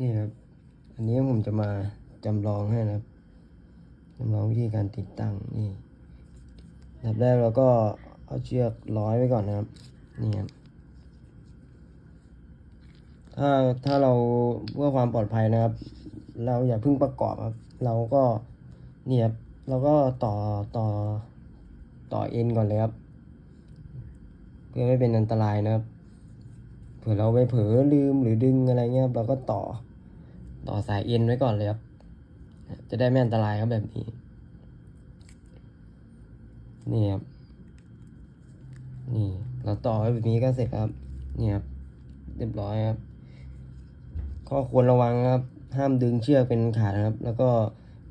นี่ครับ อันนี้ผมจะมาจำลองให้นะครับจำลองวิธีการติดตั้งนี่อันดับแรกเราก็เอาเชือกร้อยไว้ก่อนนะครับนี่ครับถ้าถ้าเราเพื่อความปลอดภัยนะครับ เราอย่าเพิ่งประกอบครับ เราก็เนี่ยครับเราก็ต่อต่อต่อเอ็นก่อนเลยครับ เพื่อไม่เป็นอันตรายนะครับ เผื่อเราไปเผลอลืมหรือดึงอะไรเงี้ยเราก็ต่อต่อสายเอ็นไว้ก่อนเลยครับ จะได้ไม่อันตรายครับแบบนี้ นี่ครับ นี่ เราต่อไว้แบบนี้ก็เสร็จครับ นี่ครับ เรียบร้อยครับ ข้อควรระวังครับ ห้ามดึงเชือกเป็นขาดครับ แล้วก็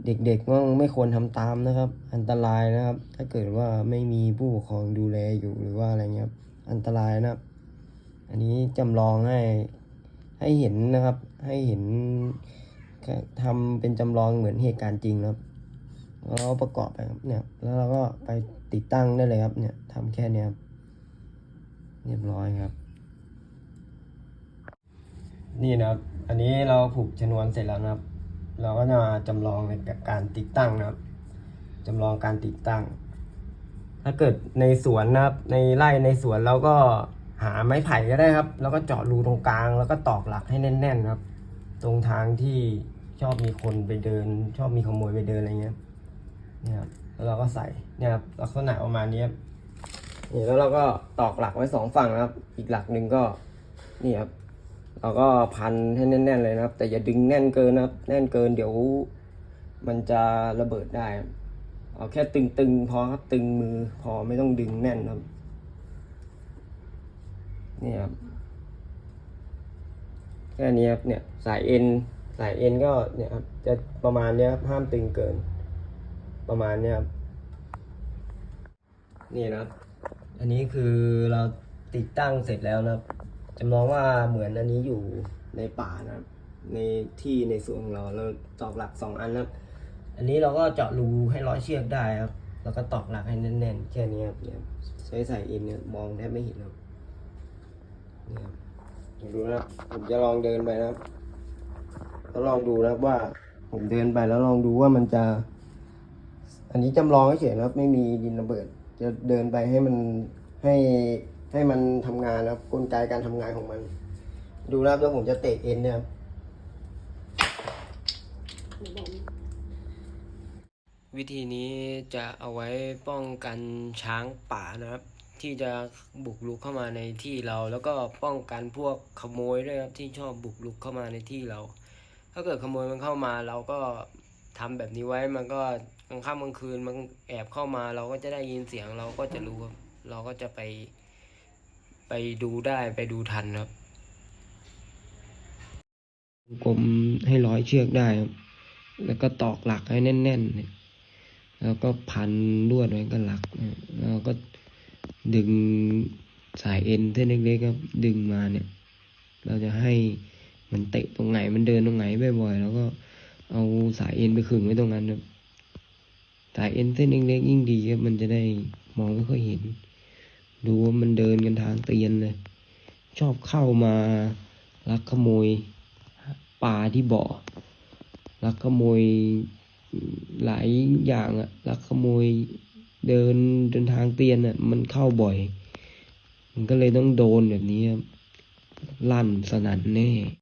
เด็กๆก็ไม่ควรทำตามนะครับ อันตรายนะครับ ถ้าเกิดว่าไม่มีผู้ปกครองดูแลอยู่หรือว่าอะไรเงี้ยครับ อันตรายนะครับ อันนี้จำลองให้ให้เห็นนะครับ ให้เห็นทำเป็นจำลองเหมือนเหตุการณ์จริงครับแล้วเราประกอบไปครับเนี่ยแล้วเราก็ไปติดตั้งได้เลยครับ เนี่ยทำแค่เนี้ยครับเรียบร้อยครับ นี่นะครับ อันนี้เราผูกชนวนเสร็จแล้วนะครับ เราก็จะมาจำลองในการติดตั้งนะครับจำลองการติดตั้ง ถ้าเกิดในสวนนะครับ ในไร่ในสวนเราก็ หาไม้ไผ่ก็ได้ครับ แล้วก็เจาะรูตรงกลาง แล้วก็ตอกหลักให้แน่น ๆ ครับ ตรงทางที่ชอบมีคนไปเดิน ชอบมีขโมยไปเดินอะไรเงี้ยนี่ครับแล้วเราก็ใส่เนี่ยครับลักษณะประมาณนี้ครับนี่แล้วเราก็ตอกหลักไว้สองฝั่งนะครับ อีกหลักหนึ่งก็นี่ครับเราก็พันให้แน่น ๆ เลยนะครับ แต่อย่าดึงแน่นเกินนะครับ แน่นเกินเดี๋ยวมันจะระเบิดได้ เอาแค่ตึงๆพอครับตึงมือพอไม่ต้องดึงแน่นครับ นี่ครับแค่นี้ครับเนี่ยสายเอ็นสายเอ็นก็เนี่ยครับจะประมาณเนี้ยครับห้ามตึงเกิน ประมาณเนี้ยครับนี่นะครับ อันนี้คือเราติดตั้งเสร็จแล้วนะครับจำลองว่าเหมือนอันนี้อยู่ในป่านะครับ ในที่ในสวนของเราเราตอกหลักสองอันนะครับ อันนี้เราก็เจาะรูให้ร้อยเชือกได้ครับ แล้วก็ตอกหลักให้แน่นๆแค่นี้ครับเนี่ยใช้สายเอ็นเนี่ยมองแทบไม่เห็นครับ ดูนะครับผมจะลองเดินไปนะครับแล้วลองดูนะครับว่า ผมเดินไปแล้วลองดูว่ามันจะ อันนี้จำลองเฉยนะครับ ไม่มีดินระเบิด จะเดินไปให้มันให้ให้มันทำงานนะครับ กลไกการทำงานของมัน ดูนะครับแล้วผมจะเตะเอ็นเนี่ยครับวิธีนี้จะเอาไว้ป้องกันช้างป่านะครับ ที่จะบุกรุกเข้ามาในที่เรา แล้วก็ป้องกันพวกขโมยด้วยครับที่ชอบบุกรุกเข้ามาในที่เรา ถ้าเกิดขโมยมันเข้ามาเราก็ทำแบบนี้ไว้มันก็กลางค่ำกลางคืนมันแอบเข้ามาเราก็จะได้ยินเสียงเราก็จะรู้ครับเราก็จะไป ไปดูได้ไปดูทันครับกลมให้ร้อยเชือกได้ครับแล้วก็ตอกหลักให้แน่นๆแล้วก็พันลวดไว้กับหลัก ดึงสายเอ็นเส้นเล็กๆครับ ดึงมาเนี่ย เราจะให้มันเตะตรงไหนมันเดินตรงไหนบ่อยๆแล้วก็เอาสายเอ็นไปขึงไว้ตรงนั้นครับสายเอ็นเส้นเล็กๆยิ่งดีครับมันจะได้มองไม่ค่อยเห็น ดูว่ามันเดินกันทางเตียนเลย ชอบเข้ามาลักขโมยปลาที่บ่อลักขโมยหลายอย่างอะลักขโมย เดินเดินทางเตียนอะมันเข้าบ่อย มันก็เลยต้องโดนแบบนี้ครับลั่นสนั่นแน่